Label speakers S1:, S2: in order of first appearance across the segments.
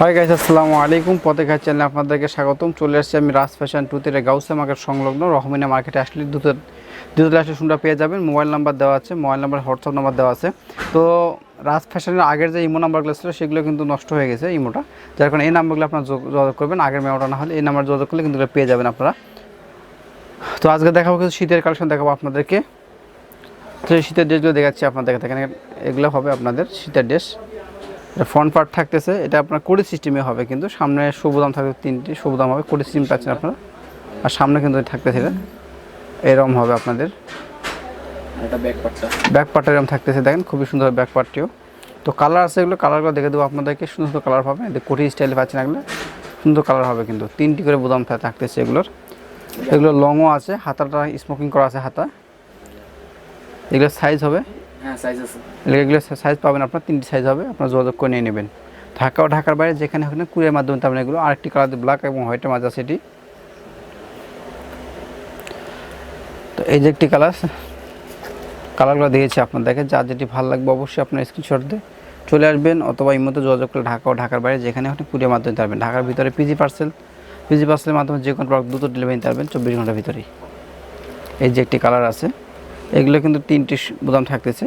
S1: Hi guys আসসালামু আলাইকুম। পথেঘাট চ্যানেলে আপনাদেরকে স্বাগতম। চলে আসছি আমি রাজ ফ্যাশন টুতে গাউসা মার্কেট সংলগ্ন রহমিনা মার্কেটে আসলে দুটো দুটো আসলে শুনটা পেয়ে যাবেন। মোবাইল নাম্বার দেওয়া আছে মোবাইল নাম্বার হোয়াটসঅ্যাপ নাম্বার দেওয়া আছে। তো রাজ ফ্যাশনের আগের যে ইমো নাম্বারগুলো ছিল, সেগুলো কিন্তু নষ্ট হয়ে গেছে ইমোটা যার কারণে এই নাম্বারগুলো আপনারা যোগ- যোগাযোগ করবেন। আগের মেমোটা না হলে এই নাম্বার যোগাযোগ করলে কিন্তু পেয়ে যাবেন আপনারা। তো আজকে দেখাবো কিছু শীতের কালেকশন দেখাবো আপনাদেরকে। তো শীতের ড্রেসগুলো দেখাচ্ছি আপনাদেরকে। দেখেন, এগুলো হবে আপনাদের শীতের ড্রেস ফ্রন্ট পার্ট থাকতেছে এটা আপনার কোডি সিস্টেমে হবে কিন্তু সামনে সবুদাম থাকবে তিনটি সবুদাম হবে কোডি সিস্টেম পাচ্ছেন আপনারা। আর সামনে কিন্তু থাকতেছে এটা। এরম হবে আপনাদের।
S2: ব্যাক পার্টটা
S1: এরকম থাকতেছে দেখেন খুবই সুন্দর ব্যাক পার্টটিও তো কালার আছে এগুলো কালারগুলো দেখে দেবো আপনাদেরকে সুন্দর সুন্দর কালার পাবেন এদের কোটি স্টাইলে পাচ্ছেন এগুলো সুন্দর কালার হবে কিন্তু। তিনটি করে বোদাম থাকতেছে এগুলোর। এগুলো লংও আছে হাতাটা স্মোকিং করা আছে হাতা। এগুলোর সাইজ হবে
S2: হ্যাঁ সাইজ
S1: সাইজ পাবেন আপনার, তিনটি সাইজ হবে, আপনার যোগাযোগ করে নিয়ে নেবেন। ঢাকা ও ঢাকার বাইরে যেখানে হোক না, কুরিয়ার মাধ্যমে পাবেন এগুলো আরেকটি কালার ব্ল্যাক এবং হোয়াইটের মাঝে আছে এটি তো এই যে একটি কালার কালারগুলো দিয়েছি আপনাদেরকে যা যেটি ভালো লাগবে অবশ্যই আপনার স্ক্রিনশট দিয়ে চলে আসবেন অথবা এই মধ্যে যোগাযোগ করে ঢাকা ও ঢাকার বাইরে যেখানে ওখানে কুরিয়ার মাধ্যমে পারবেন। ঢাকার ভিতরে পিজি পার্সেল পিজি পার্সেলের মাধ্যমে যে কোনো প্রোডাক্ট দ্রুত ডেলিভারি পারবেন চব্বিশ ঘণ্টার ভিতরেই। এই যে একটি কালার আছে। এগুলো কিন্তু তিনটি বোতাম থাকতেছে।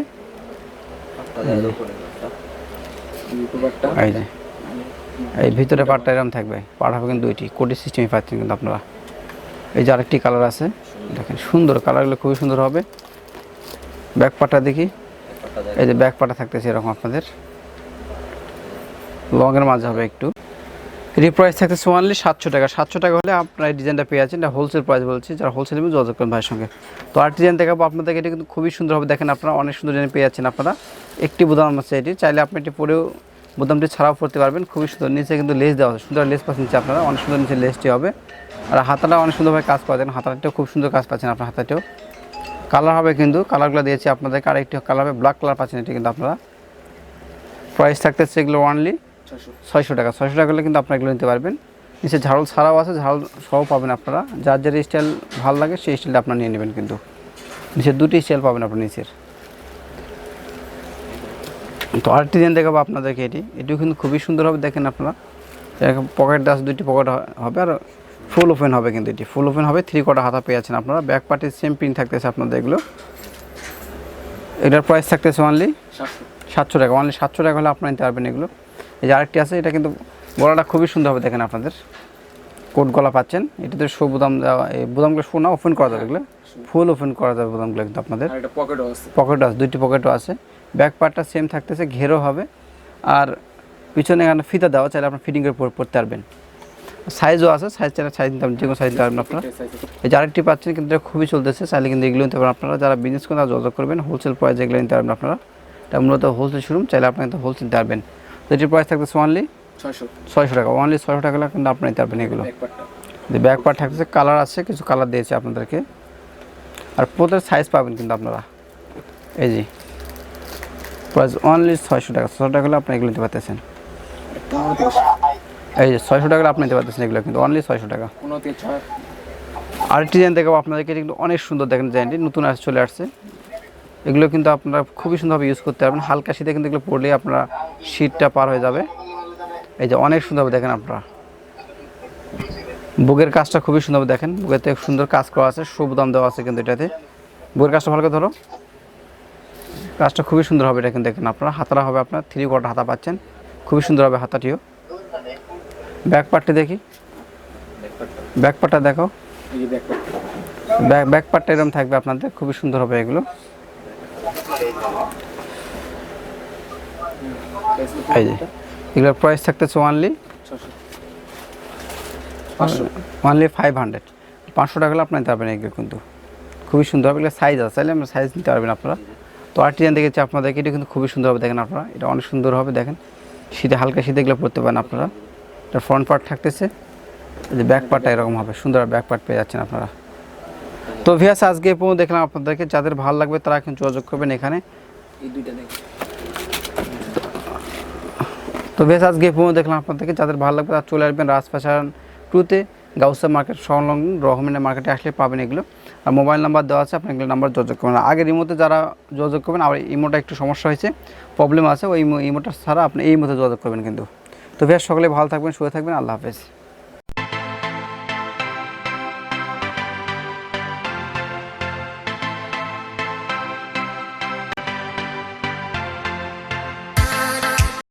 S1: এই ভিতরে পাটটা এরকম থাকবে। পাট হবে কিন্তু দুইটি। কোটি সিস্টেমে পাচ্ছেন কিন্তু আপনারা। এই যে আরেকটি কালার আছে। দেখেন, সুন্দর কালারগুলো খুবই সুন্দর হবে। ব্যাক পাটা দেখি। এই যে ব্যাক পাটা থাকতেছে এরকম আপনাদের। লংয়ের মাঝে হবে একটু। এটি প্রাইস থাকতেছে ওয়ানলি সাতশো টাকা। সাতশো টাকা হলে আপনার এই ডিজাইনটা পেয়ে যাচ্ছেন। এটা হোলসেল প্রাইস বলছি, যারা হোলসেল নেবেন যোগাযোগ করেন ভাইয়ের সঙ্গে। তো আর ডিজাইন দেখাবো আপনাদেরকে, এটা কিন্তু খুবই সুন্দর হবে। দেখেন আপনারা অনেক সুন্দর ডিজাইন পেয়ে যাচ্ছেন আপনারা। একটি বোদাম আছে এটি। চাইলে আপনি এটি পরেও বোদামটি ছাড়াও পড়তে পারবেন। খুবই সুন্দর। নিচে কিন্তু লেস দেওয়া সুন্দর লেস পাচ্ছেন নিচে আপনারা। অনেক সুন্দর নিচে লেসটি হবে। আর হাতাটা অনেক সুন্দরভাবে কাজ পাচ্ছেন হাতাটাও খুব সুন্দর কাজ পাচ্ছেন আপনার হাতাটাও কালার হবে কিন্তু কালারগুলো দিয়েছি আপনাদেরকে। আরেকটি কালার হবে ব্ল্যাক কালার পাচ্ছেন এটি কিন্তু আপনারা। প্রাইস থাকতেছে এগুলো ওয়ানলি ছয়শো টাকা ছয়শো টাকা হলে কিন্তু আপনারা এগুলো নিতে পারবেন। নিচে ঝাড়ল ছাড়াও আছে ঝাড়ল সহ পাবেন আপনারা। যার যার স্টাইল ভালো লাগে সেই স্টাইলটা আপনারা নিয়ে নেবেন কিন্তু। নিচে দুটি স্টাইল পাবেন আপনার নিচের। তো আরেকটি ডিজাইন দেখাবো আপনাদেরকে এটি। এটিও কিন্তু খুবই সুন্দর হবে দেখেন আপনারা। পকেট দাস দুইটি পকেট হবে আর ফুল ওপেন হবে কিন্তু এটি। ফুল ওপেন হবে থ্রি কোয়ার্টার হাতা পেয়ে আছেন আপনারা। ব্যাক পার্টির সেম প্রিন্ট থাকতেছে আপনাদের এগুলো। এটার প্রাইস থাকতেছে অনলি
S2: সাতশো।
S1: টাকা। অনলি সাতশো টাকা হলে আপনারা নিতে পারবেন এগুলো। এই যে আরেকটি আছে এটা কিন্তু গলাটা খুবই সুন্দর হবে দেখেন আপনাদের। কোট গলা পাচ্ছেন। এটাতে শো বুদাম দেওয়া এই বুদামগুলো শো না ওপেন করা যাবে এগুলো। ফুল ওপেন করা যাবে বুদামগুলো কিন্তু আপনাদের।
S2: পকেটও আছে।
S1: পকেটও আছে দুইটি পকেটও আছে। ব্যাক পার্টটা সেম থাকতেছে ঘেরও হবে। আর পিছনে এখানে ফিতা দেওয়া চাইলে আপনার ফিটিং করে পড়তে পারবেন। সাইজও আছে সাইজ চাইলে সাইজ নিতে পারবেন যে কোনো সাইজ নিতে পারবেন আপনারা এই যে আরেকটি পাচ্ছেন কিন্তু এটা খুবই চলতেছে। চাইলে কিন্তু এগুলো নিতে পারেন আপনারা। যারা বিজনেস করেন তারা যোগাযোগ করবেন। হোলসেল প্রাইস এগুলো নিতে পারবেন আপনারা। এটা মূলত হোলসেল শোরুম চাইলে আপনি কিন্তু হোলসেল নিতে পারবেন। এটির প্রাইস থাকতেছে অনলি
S2: ছয়শো।
S1: ছয়শো টাকা। অনলি ছয়শো টাকা কিন্তু আপনি নিতে পারবেন এগুলো।
S2: ব্যাক
S1: পার্ট থাকতেছে কালার আছে কিছু কালার দিয়েছে আপনাদেরকে। আর প্রত্যেক সাইজ পাবেন কিন্তু আপনারা। এই যে প্রাইস অনলি ছয়শো টাকা। ছশো টাকা হলে আপনি এগুলো নিতে পারতেছেন। এই যে ছয়শো টাকা আপনি নিতে পারতেছেন এগুলো কিন্তু। অনলি ছয়শো টাকা। আরেকটি ডিজাইন দেখাবো আপনাদেরকে। কিন্তু অনেক সুন্দর দেখেন ডিজাইনটি নতুন আস চলে আসছে। এগুলো কিন্তু আপনারা খুবই সুন্দরভাবে ইউজ করতে পারবেন। হালকা শীতে কিন্তু এগুলো পরলেই আপনারা শীতটা পার হয়ে যাবে। এই যে অনেক সুন্দরভাবে দেখেন আপনারা। বুকের কাজটা খুবই সুন্দরভাবে দেখেন। বুকেতে সুন্দর কাজ করা আছে সবুদাম দেওয়া আছে কিন্তু এটাতে। বুকের কাজটা ভালো করে ধরো। কাজটা খুবই সুন্দর হবে এটা কিন্তু দেখেন আপনারা। হাতাটা হবে আপনার থ্রি কোয়ার্টার হাতা পাচ্ছেন। খুবই সুন্দর হবে হাতাটিও ব্যাক পার্টটি দেখি।
S2: ব্যাক পার্টটা
S1: দেখো
S2: ব্যাক
S1: ব্যাক পার্টটা এরকম থাকবে আপনাদের। খুবই সুন্দর হবে এগুলো। এই যে এগুলোর প্রাইস থাকতেছে ওয়ানলি ওয়ানলি ফাইভ হান্ড্রেড পাঁচশো টাকা হলে আপনি নিতে পারবেন এগুলো কিন্তু। খুবই সুন্দর হবে এগুলো সাইজ আছে চাইলে আমরা সাইজ নিতে পারবেন আপনারা। তো আর্টিজান দেখেছি আপনাদেরকে এটা কিন্তু খুবই সুন্দর হবে দেখেন আপনারা এটা অনেক সুন্দর হবে দেখেন। শীতে হালকা শীতে এগুলো পরতে পারেন আপনারা। এটা ফ্রন্ট পার্ট থাকতেছে যে ব্যাক পার্টটা এরকম হবে সুন্দর ব্যাক পার্ট পেয়ে যাচ্ছেন আপনারা। তো ভিয়াস আজকে পর্যন্ত দেখলাম আপনাদেরকে। যাদের ভালো লাগবে তারা এখন যোগাযোগ করবেন এখানে। তো ভিয়াস আজকে পর্যন্ত দেখলাম আপনাদেরকে। যাদের ভালো লাগবে তারা চলে আসবেন রাজ ফ্যাশন টুতে। গাউসা মার্কেট সংলগ্ন রহমিনের মার্কেটে আসলে পাবেন এগুলো। আর মোবাইল নাম্বার দেওয়া আছে আপনি এগুলো নাম্বার যোগাযোগ করবেন। আগের ইমোতে যারা যোগাযোগ করবেন আর ইমোটা একটু সমস্যা হয়েছে প্রবলেম আছে ওই ইমোটা ছাড়া আপনি এই মতো যোগাযোগ করবেন কিন্তু। তো ভিয়াস সকলে ভালো থাকবেন শুয়ে থাকবেন আল্লাহ হাফেজ।